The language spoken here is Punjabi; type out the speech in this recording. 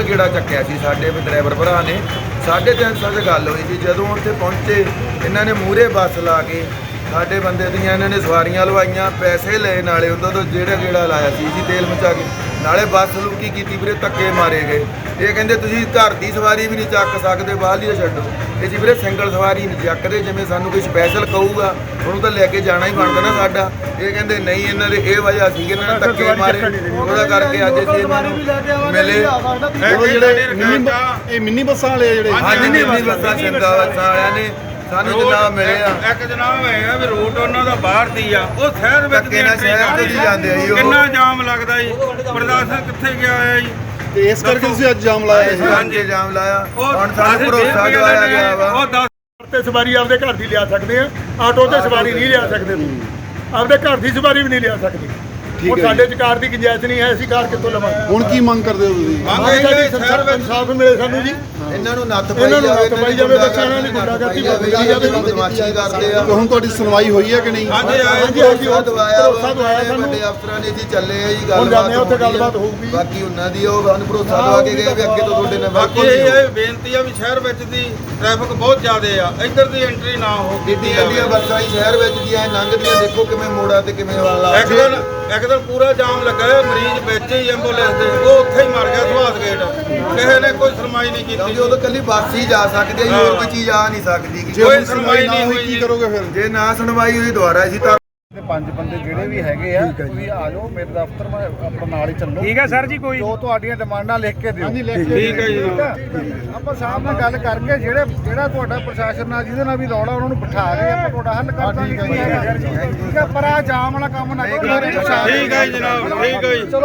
ਗੇੜਾ ਚੱਕਿਆ ਸੀ? ਸਾਡੇ ਵੀ ਡਰਾਈਵਰ ਭਰਾ ਨੇ। 350 'ਚ ਗੱਲ ਹੋਈ ਸੀ। ਜਦੋਂ ਉੱਥੇ ਪਹੁੰਚੇ, ਇਹਨਾਂ ਨੇ ਮੂਰੇ ਬੱਸ ਲਾ ਕੇ ਸਾਡੇ ਬੰਦੇ ਦੀਆਂ ਇਹਨਾਂ ਨੇ ਸਵਾਰੀਆਂ ਲਵਾਈਆਂ ਪੈਸੇ ਲਏ ਨਾਲੇ ਉਹਨਾਂ ਤੋਂ ਜਿਹੜਾ ਗੇੜਾ ਲਾਇਆ ਸੀ ਜੀ ਤੇਲ ਮਚਾ ਕੇ। ਨਾਲੇ ਬੱਸ ਲੁਕੀ ਕੀਤੀ ਵੀਰੇ ਧੱਕੇ ਮਾਰੇ ਗਏ। ਇਹ ਕਹਿੰਦੇ ਤੁਸੀਂ ਘਰ ਦੀ ਸਵਾਰੀ ਵੀ ਨਹੀਂ ਚੱਕ ਸਕਦੇ ਬਾਹਰਲੀ ਤਾਂ ਛੱਡੋ। ਇਹ ਜੀ ਵੀਰੇ ਸਿੰਗਲ ਸਵਾਰੀ ਨਹੀਂ ਚੱਕਦੇ ਜਿਵੇਂ ਸਾਨੂੰ ਕੋਈ ਸਪੈਸ਼ਲ ਕਹੂਗਾ ਉਹਨੂੰ ਤਾਂ ਲੈ ਕੇ ਜਾਣਾ ਹੀ ਬਣਦਾ ਨਾ ਸਾਡਾ। ਇਹ ਕਹਿੰਦੇ ਨਹੀਂ ਇਹਨਾਂ ਦੇ ਇਹ ਵਜ੍ਹਾ ਸੀ ਕਿ ਇਹਨਾਂ ਨੇ ਧੱਕੇ ਮਾਰੇ। ਉਹਦਾ ਕਰਕੇ ਅੱਜ ਅਸੀਂ ਇਹਨਾਂ ਨੂੰ ਮਿਲੇ। ਉਹ ਜਿਹੜੇ ਮਿੰਨੀ ਇਹ ਮਿੰਨੀ ਬੱਸਾਂ ਵਾਲੇ ਜਿਹੜੇ? ਹਾਂਜੀ ਨਹੀਂ ਬੱਸਾਂ ਸਿੰਗਾ ਬੱਸਾਂ ਵਾਲਿਆਂ ਨੇ। ਸਾਨੂੰ ਜਨਾਬ ਮਿਲੇ ਆ। ਇੱਕ ਜਨਾਬ ਹੈਗਾ ਵੀ ਰੂਟ ਉਹਨਾਂ ਦਾ ਬਾਹਰ ਦੀ ਆ। ਉਹ ਸ਼ਹਿਰ ਵਿੱਚ ਧੱਕੇ ਨਾਲ ਸ਼ਹਿਰ ਤੋਂ ਦੀ ਜਾਂਦੇ ਆ ਜੀ ਉਹ। ਕਿੰਨਾ ਜਾਮ ਲੱਗਦਾ ਜੀ? ਪ੍ਰਦਰਸ਼ਨ ਕਿੱਥੇ ਗਿਆ ਹੈ ਜੀ? ਤੇ ਇਸ ਕਰਕੇ ਤੁਸੀਂ ਅੱਜ ਜਾਮ ਲਾਇਆ ਸੀ ਹਾਂਜੀ ਜਾਮ ਲਾਇਆ। ਉਹ ਹੁਣ ਸਾਨੂੰ ਭਰੋਸਾ ਦਵਾਇਆ ਗਿਆ ਵਾ। ਉਹ ਦੱਸ ਤੇ ਸਵਾਰੀ ਆਪਦੇ ਘਰ ਦੀ ਲਿਆ ਸਕਦੇ ਆ। ਆਟੋ ਤੇ ਸਵਾਰੀ ਨਹੀਂ ਲਿਆ ਸਕਦੇ। ਆਪਦੇ ਘਰ ਦੀ ਸਵਾਰੀ ਵੀ ਨਹੀਂ ਲਿਆ ਸਕਦੇ। ਠੀਕ ਹੁਣ ਹੈ ਸਾਡੇ ਚ ਕਾਰ ਦੀ ਗੁੰਜਾਇਸ਼ ਨਹੀਂ ਹੈ ਅਸੀਂ ਕਾਰ ਕਿੱਥੋਂ ਲਵਾਂਗੇ ਹੁਣ ਕੀ ਮੰਗ ਕਰਦੇ ਹੋ ਤੁਸੀਂ ਮੰਗ ਇਹ ਸਾਡੀ ਹੈ ਵਿੱਚ ਇਨਸਾਫ ਮਿਲੇ ਸਾਨੂੰ ਜੀ ਇਹਨਾਂ ਨੂੰ ਨੱਥ ਪਾਈ ਇਹਨਾਂ ਨੂੰ ਜਾਵੇ ਨੱਥ ਪਾਈ ਜਾਵੇ, ਬੱਚਿਆਂ ਨਾਲ ਨਹੀਂ ਗੁੰਡਾਗਰਦੀ ਕੀਤੀ ਜਾਵੇ। ਬਦਮਾਸ਼ੀ ਕਰਦੇ ਆ ਹੁਣ ਤੁਹਾਡੀ ਸੁਣਵਾਈ ਹੋਈ ਹੈ ਕਿ ਨਹੀਂ ਹਾਂਜੀ ਹਾਂਜੀ, ਜੀ। ਹਾਂਜੀ, ਭਰੋਸਾ ਦਵਾਇਆ ਭਰੋਸਾ ਦਵਾਇਆ ਸਾਨੂੰ। ਵੱਡੇ ਅਫਸਰਾਂ ਨੇ ਜੀ ਚੱਲੇ ਆ ਜੀ ਹੁਣ ਜਾਂਦੇ ਆ, ਉੱਥੇ। ਗੱਲਬਾਤ ਹੋਊਗੀ। ਬਾਕੀ ਉਹਨਾਂ ਦੀ ਉਹ ਸਾਨੂੰ ਭਰੋਸਾ ਦਵਾ ਕੇ ਗਏ ਵੀ ਅੱਗੇ ਤੋਂ ਤੁਹਾਡੇ ਨਾਲ ਬਾਕੀ ਇਹ ਬੇਨਤੀ ਆ ਵੀ ਸ਼ਹਿਰ ਵਿੱਚ ਦੀ ਟ੍ਰੈਫਿਕ ਬਹੁਤ ਜ਼ਿਆਦੇ ਆ ਇੱਧਰ ਦੀ ਐਂਟਰੀ ਨਾ ਹੋ ਦਿੱਲੀ ਦੀਆਂ ਬੱਸਾਂ ਹੀ ਸ਼ਹਿਰ ਵਿੱਚ ਦੀਆਂ ਲੰਘਦੀਆਂ ਦੇਖੋ ਕਿਵੇਂ ਮੋੜਾ ਤੇ ਕਿਵੇਂ ਵਾਲਾ ਇੱਕ ਦਿਨ ਇੱਕ ਦਿਨ ਪੂਰਾ ਜਾਮ ਲੱਗਾ ਹੈ ਮਰੀਜ਼ ਵਿੱਚ ਹੀ ਐਂਬੂਲੈਂਸ ਦੇ ਉਹ ਉੱਥੇ ਹੀ ਮਰ ਗਿਆ ਸੁਹਾਸ ਗੇਟ। ਕਿਸੇ ਨੇ ਕੋਈ ਸੁਣਵਾਈ ਨਹੀਂ ਕਿਉਂਕਿ ਕੀਤੀ ਉਦੋਂ ਕੱਲੀ ਬੱਸ ਹੀ ਜਾ ਸਕਦੀ ਹੈ ਜੀ, ਹੋਰ ਕੋਈ ਚੀਜ਼ ਆ ਨਹੀਂ ਸਕਦੀ। ਗੀ। ਜੇ ਕੋਈ ਸੁਣਵਾਈ ਨਾ ਸੁਣਵਾਈ ਹੋਈ ਨਹੀਂ ਕੀ ਕਰੋਗੇ ਫਿਰ? ਜੇ ਨਾ ਸੁਣਵਾਈ ਹੋਈ ਦੁਬਾਰਾ ਅਸੀਂ ਤਾਂ ਤੇ ਪੰਜ ਬੰਦੇ ਜਿਹੜੇ ਵੀ ਹੈਗੇ ਆ ਤੁਸੀਂ ਆ ਜਾਓ ਮੇਰੇ ਦਫ਼ਤਰ ਮੈਂ ਆਪਣਾ ਨਾਲ ਹੀ ਚੱਲੋ। ਠੀਕ ਹੈ ਸਰ ਜੀ ਕੋਈ ਜੋ ਤੁਹਾਡੀਆਂ ਡਿਮਾਂਡਾਂ ਲਿਖ ਕੇ ਦਿਓ। ਹਾਂਜੀ, ਲਿਖ ਕੇ ਠੀਕ ਹੈ। ਜੀ? ਆਪਾਂ ਸਾਹਿਬ ਨਾਲ ਗੱਲ ਕਰਕੇ ਜਿਹੜੇ ਜਿਹੜਾ ਤੁਹਾਡਾ ਪ੍ਰਸ਼ਾਸਨ ਨਾਲ ਜਿਹਦੇ ਨਾਲ ਵੀ ਰੌਲਾ ਉਹਨਾਂ ਨੂੰ ਬਿਠਾ ਕੇ ਆਪਾਂ ਤੁਹਾਡਾ ਹੱਲ ਕਰ ਦਾਂਗੇ। ਠੀਕ ਹੈ ਪਰ ਆ ਜਾਮ ਵਾਲਾ ਕੰਮ ਨਾ ਕਰੋ ਠੀਕ ਹੈ ਜੀ ਜਨਾਬ ਠੀਕ ਹੈ ਜੀ।